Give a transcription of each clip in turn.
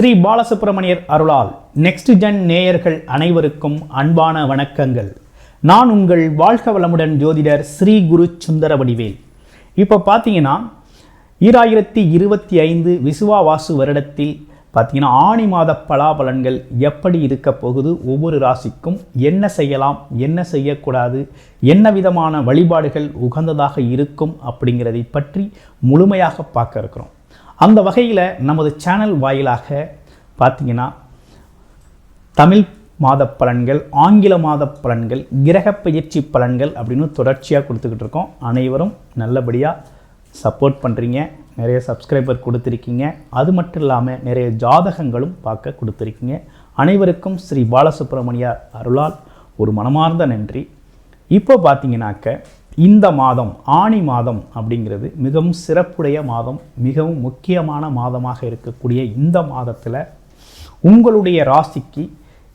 ஸ்ரீ பாலசுப்ரமணியர் அருளால் next gen நேயர்கள் அனைவருக்கும் அன்பான வணக்கங்கள். நான் உங்கள் வாழ்க வளமுடன் ஜோதிடர் ஸ்ரீ குரு சுந்தர வடிவேல் இப்போ பார்த்தீங்கன்னா ஈராயிரத்தி இருபத்தி ஐந்து விசுவா வாசு வருடத்தில் பார்த்தீங்கன்னா ஆணி மாத பலாபலன்கள் எப்படி இருக்க போகுது ஒவ்வொரு ராசிக்கும் என்ன செய்யலாம் என்ன செய்யக்கூடாது என்ன விதமான வழிபாடுகள் உகந்ததாக இருக்கும் அப்படிங்கிறதை பற்றி முழுமையாக பார்க்க இருக்கிறோம். அந்த வகையில் நமது சேனல் வாயிலாக பார்த்தீங்கன்னா தமிழ் மாத பலன்கள் ஆங்கில மாத பலன்கள் கிரக பயிற்சி பலன்கள் அப்படின்னு தொடர்ச்சியாக கொடுத்துக்கிட்டு இருக்கோம். அனைவரும் நல்லபடியாக சப்போர்ட் பண்ணுறீங்க நிறைய சப்ஸ்கிரைபர் கொடுத்துருக்கீங்க. அது மட்டும் இல்லாமல் நிறைய ஜாதகங்களும் பார்க்க கொடுத்துருக்கீங்க. அனைவருக்கும் ஸ்ரீ பாலசுப்ரமணியார் அருளால் ஒரு மனமார்ந்த நன்றி. இப்போ பார்த்தீங்கன்னாக்க இந்த மாதம் ஆணி மாதம் அப்படிங்கிறது மிகவும் சிறப்புடைய மாதம் மிகவும் முக்கியமான மாதமாக இருக்கக்கூடிய இந்த மாதத்தில் உங்களுடைய ராசிக்கு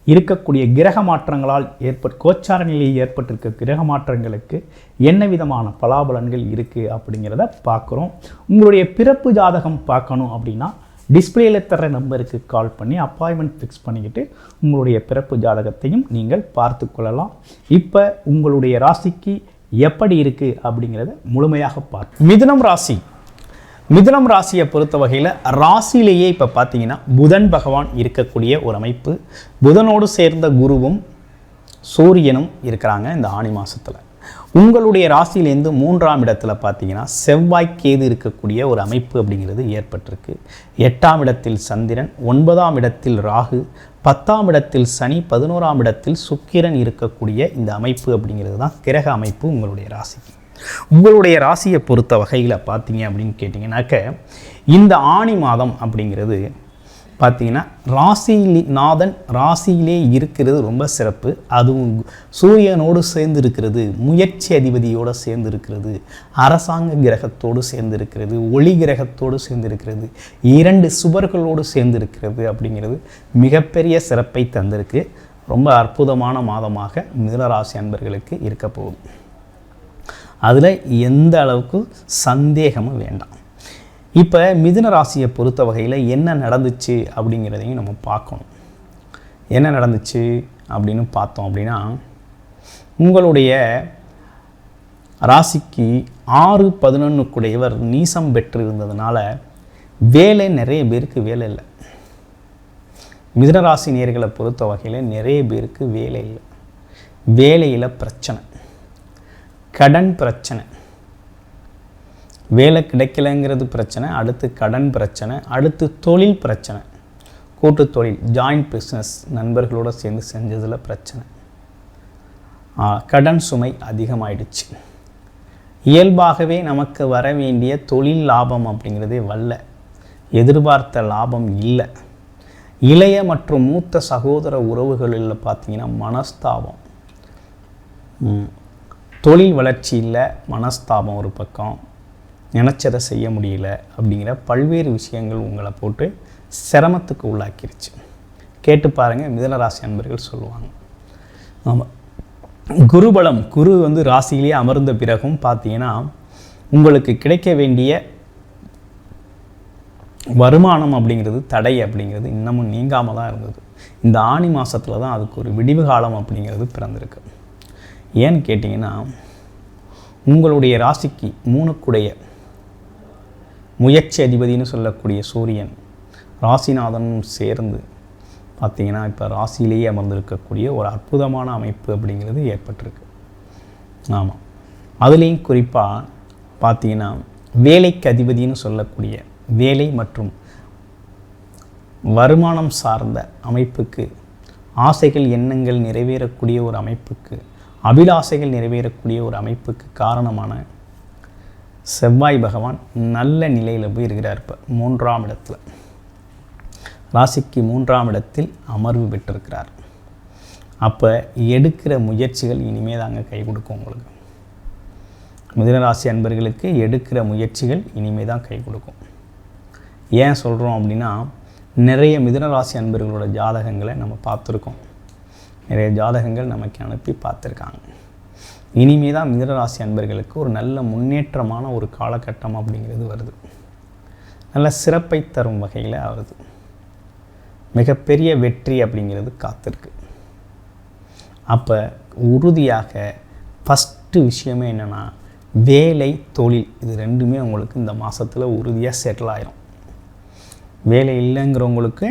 இருக்கக்கூடிய கிரக மாற்றங்களால் ஏற்பட் கோச்சார நிலையில் ஏற்பட்டிருக்க கிரக மாற்றங்களுக்கு என்ன விதமான பலாபலன்கள் இருக்குது அப்படிங்கிறத பார்க்குறோம். உங்களுடைய பிறப்பு ஜாதகம் பார்க்கணும் அப்படின்னா டிஸ்பிளேல தர நம்பருக்கு கால் பண்ணி அப்பாயின்மெண்ட் ஃபிக்ஸ் பண்ணிக்கிட்டு உங்களுடைய பிறப்பு ஜாதகத்தையும் நீங்கள் பார்த்து கொள்ளலாம். இப்போ உங்களுடைய ராசிக்கு எப்படி இருக்குது அப்படிங்கிறத முழுமையாக பார்ப்போம் மிதுனம் ராசி. மிதுனம் ராசியை பொறுத்த வகையில் ராசியிலேயே இப்போ பார்த்தீங்கன்னா புதன் பகவான் இருக்கக்கூடிய ஒரு அமைப்பு. புதனோடு சேர்ந்த குருவும் சூரியனும் இருக்கிறாங்க இந்த ஆணி மாதத்தில் உங்களுடைய ராசியிலேருந்து மூன்றாம் இடத்துல பார்த்தீங்கன்னா செவ்வாய் கேது இருக்கக்கூடிய ஒரு அமைப்பு அப்படிங்கிறது ஏற்பட்டிருக்கு. எட்டாம் இடத்தில் சந்திரன் ஒன்பதாம் இடத்தில் ராகு பத்தாம் இடத்தில் சனி பதினோராம் இடத்தில் சுக்கிரன் இருக்கக்கூடிய இந்த அமைப்பு அப்படிங்கிறது தான் கிரக அமைப்பு உங்களுடைய ராசிக்கு. உங்களுடைய ராசியை பொறுத்த வகையில் பார்த்தீங்க அப்படின்னு கேட்டிங்கனாக்க இந்த ஆணி மாதம் அப்படிங்கிறது பார்த்தீங்கன்னா ராசியிலே நாதன் ராசியிலே இருக்கிறது ரொம்ப சிறப்பு. அதுவும் சூரியனோடு சேர்ந்து இருக்கிறது முயற்சி அதிபதியோடு சேர்ந்து இருக்கிறது அரசாங்க கிரகத்தோடு சேர்ந்து இருக்கிறது ஒளி கிரகத்தோடு சேர்ந்து இருக்கிறது இரண்டு சுவர்களோடு சேர்ந்து இருக்கிறது அப்படிங்கிறது மிகப்பெரிய சிறப்பை தந்திருக்கு. ரொம்ப அற்புதமான மாதமாக மிதனராசி அன்பர்களுக்கு இருக்க போகுது. அதில் எந்த அளவுக்கு சந்தேகமும் வேண்டாம். இப்போ மிதுன ராசியை பொறுத்த வகையில் என்ன நடந்துச்சு அப்படிங்கிறதையும் நம்ம பார்க்கணும். என்ன நடந்துச்சு அப்படின்னு பார்த்தோம் அப்படின்னா உங்களுடைய ராசிக்கு ஆறு பதினொன்றுக்குடையவர் நீசம் பெற்று இருந்ததுனால வேலை நிறைய பேருக்கு வேலை இல்லை. மிதுனராசி நேர்களை பொறுத்த வகையில் நிறைய பேருக்கு வேலை இல்லை. வேலையில் பிரச்சனை. கடன் பிரச்சனை. வேலை கிடைக்கலங்கிறது பிரச்சனை அடுத்து கடன் பிரச்சனை அடுத்து தொழில் பிரச்சனை. கூட்டு தொழில் ஜாயிண்ட் பிஸ்னஸ் நண்பர்களோடு சேர்ந்து செஞ்சதில் பிரச்சனை. கடன் சுமை அதிகமாயிடுச்சு. இயல்பாகவே நமக்கு வர வேண்டிய தொழில் லாபம் அப்படிங்கிறதே வரல எதிர்பார்த்த லாபம் இல்லை. இளைய மற்றும் மூத்த சகோதர உறவுகளில் பார்த்தீங்கன்னா மனஸ்தாபம். தொழில் வளர்ச்சி இல்லை மனஸ்தாபம் ஒரு பக்கம். நினச்சதை செய்ய முடியல அப்படிங்கிற பல்வேறு விஷயங்கள் உங்களை போட்டு சிரமத்துக்கு உள்ளாக்கிருச்சு. கேட்டு பாருங்கள் மிதனராசி அன்பர்கள் சொல்லுவாங்க. ஆமாம் குருபலம் குரு வந்து ராசியிலேயே அமர்ந்த பிறகும் பார்த்தீங்கன்னா உங்களுக்கு கிடைக்க வேண்டிய வருமானம் அப்படிங்கிறது தடை அப்படிங்கிறது இன்னமும் நீங்காமல் தான் இருந்தது. இந்த ஆணி மாதத்தில் தான் அதுக்கு ஒரு விடிவு காலம் அப்படிங்கிறது பிறந்திருக்கு. ஏன்னு கேட்டிங்கன்னா உங்களுடைய ராசிக்கு மூணுக்குடைய முயற்சி அதிபதினு சொல்லக்கூடிய சூரியன் ராசிநாதனும் சேர்ந்து பார்த்திங்கன்னா இப்போ ராசியிலேயே அமர்ந்திருக்கக்கூடிய ஒரு அற்புதமான அமைப்பு அப்படிங்கிறது ஏற்பட்டிருக்கு. ஆமாம் அதுலேயும் குறிப்பாக பார்த்தீங்கன்னா வேலைக்கு அதிபதினு சொல்லக்கூடிய வேலை மற்றும் வருமானம் சார்ந்த அமைப்புக்கு ஆசைகள் எண்ணங்கள் நிறைவேறக்கூடிய ஒரு அமைப்புக்கு அபிலாசைகள் நிறைவேறக்கூடிய ஒரு அமைப்புக்கு காரணமான செவ்வாய் பகவான் நல்ல நிலையில் போய் இருக்கிறார் இப்போ மூன்றாம் இடத்துல. ராசிக்கு மூன்றாம் இடத்தில் அமர்வு பெற்றிருக்கிறார். அப்போ எடுக்கிற முயற்சிகள் இனிமே தாங்க கை கொடுக்கும் உங்களுக்கு. மிதுனராசி அன்பர்களுக்கு எடுக்கிற முயற்சிகள் இனிமே தான் கை கொடுக்கும். ஏன் சொல்கிறோம் அப்படின்னா நிறைய மிதனராசி அன்பர்களோட ஜாதகங்களை நம்ம பார்த்துருக்கோம். நிறைய ஜாதகங்கள் நமக்கு அனுப்பி பார்த்துருக்காங்க. இனிமே தான் மிதனராசி அன்பர்களுக்கு ஒரு நல்ல முன்னேற்றமான ஒரு காலகட்டம் அப்படிங்கிறது வருது. நல்ல சிறப்பை தரும் வகையில் வருது மிகப்பெரிய வெற்றி அப்படிங்கிறது காத்திருக்கு. அப்போ உறுதியாக ஃபஸ்ட்டு விஷயமே என்னென்னா வேலை தொழில் இது ரெண்டுமே உங்களுக்கு இந்த மாதத்தில் உறுதியாக செட்டில் ஆயிரும். வேலை இல்லைங்கிறவங்களுக்கு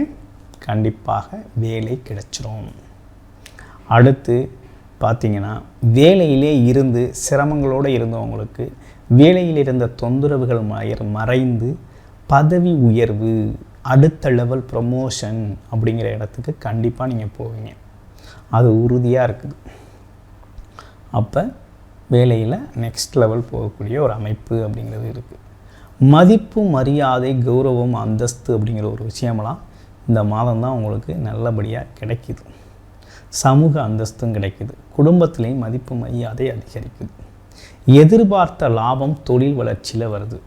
கண்டிப்பாக வேலை கிடைச்சிரும். அடுத்து பார்த்தீங்கன்னா வேலையிலே இருந்து சிரமங்களோடு இருந்தவங்களுக்கு வேலையில் இருந்த தொந்தரவுகள் மயர் மறைந்து பதவி உயர்வு அடுத்த லெவல் ப்ரமோஷன் அப்படிங்கிற இடத்துக்கு கண்டிப்பாக நீங்கள் போவீங்க. அது உறுதியாக இருக்குது. அப்போ வேலையில் நெக்ஸ்ட் லெவல் போகக்கூடிய ஒரு அமைப்பு அப்படிங்கிறது இருக்குது மதிப்பு மரியாதை கௌரவம் அந்தஸ்து அப்படிங்கிற ஒரு விஷயமெல்லாம் இந்த மாதம் தான் உங்களுக்கு நல்லபடியாக கிடைக்கிது. சமூக அந்தஸ்தும் கிடைக்கிது. குடும்பத்திலையும் மதிப்பு மரியாதை அதிகரிக்குது. எதிர்பார்த்த லாபம் தொழில் வளர்ச்சியில் வருது.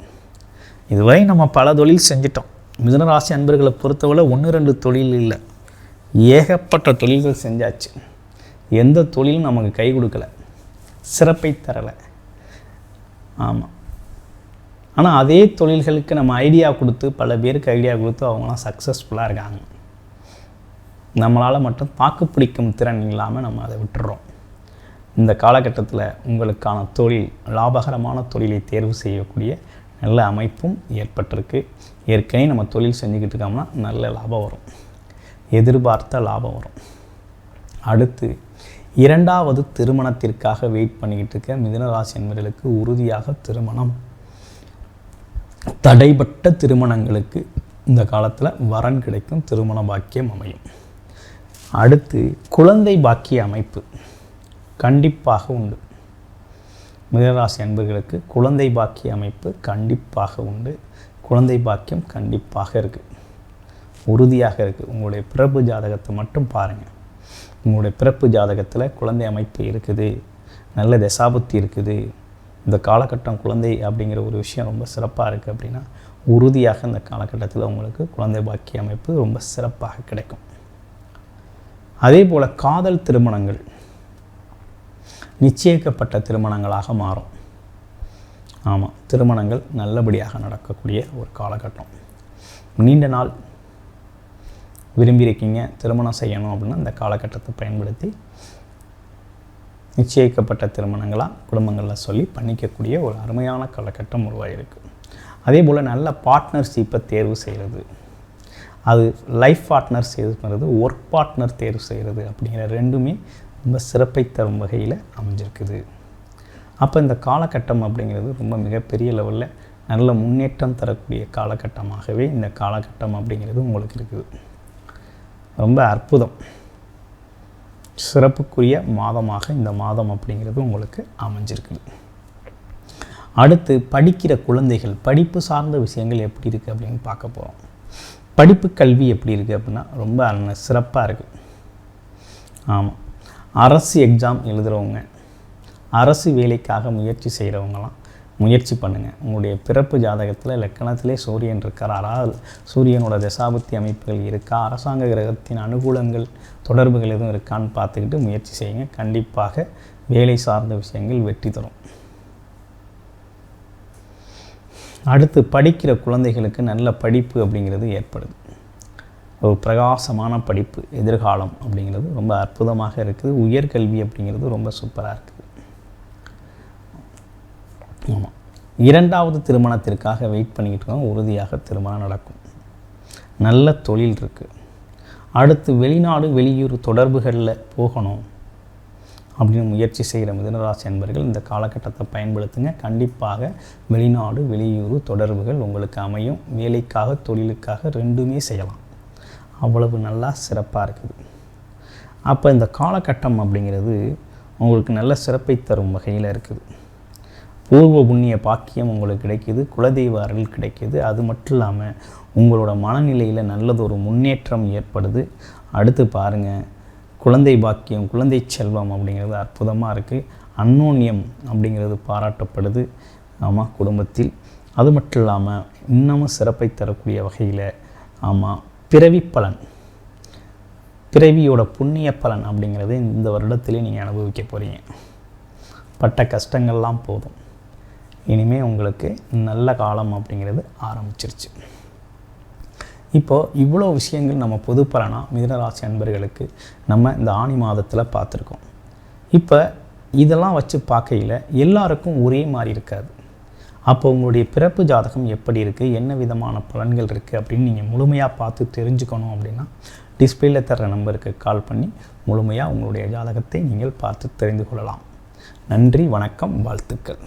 இதுவரை நம்ம பல தொழில் செஞ்சிட்டோம். மிதனராசி அன்பர்களை பொறுத்தவரை ஒன்று ரெண்டு தொழில் இல்லை. ஏகப்பட்ட தொழில்கள் செஞ்சாச்சு. எந்த தொழிலும் நமக்கு கை கொடுக்கல. சிறப்பை தரலை. ஆமாம் ஆனால் அதே தொழில்களுக்கு நம்ம ஐடியா கொடுத்து பல பேருக்கு ஐடியா கொடுத்து அவங்களாம் சக்ஸஸ்ஃபுல்லாக இருக்காங்க. நம்மளால் மட்டும் தாக்கு பிடிக்கும் திறன் இல்லாமல் நம்ம அதை விட்டுறோம். இந்த காலகட்டத்தில் உங்களுக்கான தொழில் லாபகரமான தொழிலை தேர்வு செய்யக்கூடிய நல்ல அமைப்பும் ஏற்பட்டிருக்கு. ஏற்கனவே நம்ம தொழில் செஞ்சுக்கிட்டு இருக்கோம்னா நல்ல லாபம் வரும். எதிர்பார்த்த லாபம் வரும். அடுத்து இரண்டாவது திருமணத்திற்காக வெயிட் பண்ணிக்கிட்டு இருக்க மிதுனராசி என்பவர்களுக்கு உறுதியாக திருமணம். தடைப்பட்ட திருமணங்களுக்கு இந்த காலத்தில் வரன் கிடைக்கும் திருமண பாக்கியம் அமையும். அடுத்து குழந்தை பாக்கிய அமைப்பு. கண்டிப்பாக உண்டு. மிதராசி அன்பர்களுக்கு குழந்தை பாக்கிய அமைப்பு கண்டிப்பாக உண்டு. குழந்தை பாக்கியம் கண்டிப்பாக இருக்குது உறுதியாக இருக்குது உங்களுடைய பிறப்பு ஜாதகத்தை மட்டும் பாருங்கள் உங்களுடைய பிறப்பு ஜாதகத்தில் குழந்தை அமைப்பு இருக்குது. நல்ல தசாபுத்தி இருக்குது. இந்த காலகட்டம் குழந்தை அப்படிங்கிற ஒரு விஷயம் ரொம்ப சிறப்பாக இருக்குது அப்படின்னா உறுதியாக இந்த காலகட்டத்தில் உங்களுக்கு குழந்தை பாக்கிய அமைப்பு ரொம்ப சிறப்பாக கிடைக்கும். அதே போல் காதல் திருமணங்கள். நிச்சயிக்கப்பட்ட திருமணங்களாக மாறும். ஆமாம் திருமணங்கள் நல்லபடியாக நடக்கக்கூடிய ஒரு காலகட்டம். நீண்ட நாள் விரும்பியிருக்கீங்க திருமணம் செய்யணும் அப்படின்னா இந்த காலகட்டத்தை பயன்படுத்தி நிச்சயிக்கப்பட்ட திருமணங்களாக குடும்பங்களில் சொல்லி பண்ணிக்கக்கூடிய ஒரு அருமையான காலகட்டம் உருவாகிருக்கு அதே போல் நல்ல பார்ட்னர்ஷிப்பை தேர்வு செய்கிறது அது லைஃப் பார்ட்னர் செய்கிறது ஒர்க் பார்ட்னர் தேர்வு செய்கிறது அப்படிங்கிற ரெண்டுமே ரொம்ப சிறப்பை தரும் வகையில் அமைஞ்சிருக்குது. அப்போ இந்த காலகட்டம் அப்படிங்கிறது ரொம்ப மிகப்பெரிய லெவலில் நல்ல முன்னேற்றம் தரக்கூடிய காலகட்டமாகவே இந்த காலகட்டம் அப்படிங்கிறது உங்களுக்கு இருக்குது. ரொம்ப அற்புதம். சிறப்புக்குரிய மாதமாக இந்த மாதம் அப்படிங்கிறது உங்களுக்கு அமைஞ்சிருக்குது. அடுத்து படிக்கிற குழந்தைகள் படிப்பு சார்ந்த விஷயங்கள் எப்படி இருக்குது அப்படின்னு பார்க்க போகிறோம் படிப்பு கல்வி எப்படி இருக்குது அப்படின்னா ரொம்ப சிறப்பாக இருக்குது ஆமாம் அரசு எக்ஸாம் எழுதுகிறவங்க அரசு வேலைக்காக முயற்சி செய்கிறவங்களாம் முயற்சி பண்ணுங்கள் உங்களுடைய பிறப்பு ஜாதகத்தில் லக்கணத்திலே சூரியன் இருக்காரா. சூரியனோட தசாபத்தி அமைப்புகள் இருக்கா? அரசாங்க கிரகத்தின் அனுகூலங்கள் தொடர்புகள் எதுவும் இருக்கான்னு பார்த்துக்கிட்டு முயற்சி செய்யுங்க. கண்டிப்பாக வேலை சார்ந்த விஷயங்கள் வெற்றி தரும். அடுத்து படிக்கிற குழந்தைகளுக்கு நல்ல படிப்பு அப்படிங்கிறது ஏற்படுது. ஒரு பிரகாசமான படிப்பு எதிர்காலம் அப்படிங்கிறது ரொம்ப அற்புதமாக இருக்குது. உயர்கல்வி அப்படிங்கிறது ரொம்ப சூப்பராக இருக்குது. ஆமாம் இரண்டாவது திருமணத்திற்காக வெயிட் பண்ணிக்கிட்டு இருக்கோம். உறுதியாக திருமணம் நடக்கும். நல்ல தொழில் இருக்குது அடுத்து வெளிநாடு வெளியூர் தொடர்புகளில் போகணும் அப்படின்னு முயற்சி செய்கிற மிதனராசி அன்பர்கள் இந்த காலகட்டத்தை பயன்படுத்துங்க. கண்டிப்பாக வெளிநாடு வெளியூர் தொடர்புகள் உங்களுக்கு அமையும். வேலைக்காக தொழிலுக்காக ரெண்டுமே செய்யலாம். அவ்வளவு நல்லா சிறப்பாக இருக்குது. அப்போ இந்த காலகட்டம் அப்படிங்கிறது உங்களுக்கு நல்ல சிறப்பை தரும் வகையில் இருக்குது. பூர்வ புண்ணிய பாக்கியம் உங்களுக்கு கிடைக்குது குலதெய்வ அருள் கிடைக்குது. அது மட்டும் இல்லாமல் உங்களோட மனநிலையில் நல்லதொரு முன்னேற்றம் ஏற்படுது. அடுத்து பாருங்கள் குழந்தை பாக்கியம் குழந்தை செல்வம் அப்படிங்கிறது அற்புதமாக இருக்குது அன்னோன்யம் அப்படிங்கிறது பாராட்டப்படுது ஆமாம் குடும்பத்தில். அது மட்டும் இல்லாமல் இன்னமும் சிறப்பை தரக்கூடிய வகையில் ஆமாம் பிறவி பலன். பிறவியோட புண்ணிய பலன் அப்படிங்கிறது இந்த வருடத்திலே நீங்கள் அனுபவிக்க போகிறீங்க பட்ட கஷ்டங்கள்லாம் போதும். இனிமே உங்களுக்கு நல்ல காலம் அப்படிங்கிறது ஆரம்பிச்சிருச்சு. இப்போது இவ்வளோ விஷயங்கள் நம்ம பொது பலனாக மிதனராசி அன்பர்களுக்கு நம்ம இந்த ஆணி மாதத்தில் பார்த்துருக்கோம். இப்போ இதெல்லாம் வச்சு பார்க்கையில் எல்லாருக்கும் ஒரே மாதிரி இருக்காது. அப்போ உங்களுடைய பிறப்பு ஜாதகம் எப்படி இருக்குது என்ன விதமான பலன்கள் இருக்குது அப்படின்னு நீங்கள் முழுமையாக பார்த்து தெரிஞ்சுக்கணும் அப்படின்னா டிஸ்பிளேல தர்ற நம்பருக்கு கால் பண்ணி முழுமையாக உங்களுடைய ஜாதகத்தை நீங்கள் பார்த்து தெரிந்து கொள்ளலாம். நன்றி வணக்கம் வாழ்த்துக்கள்.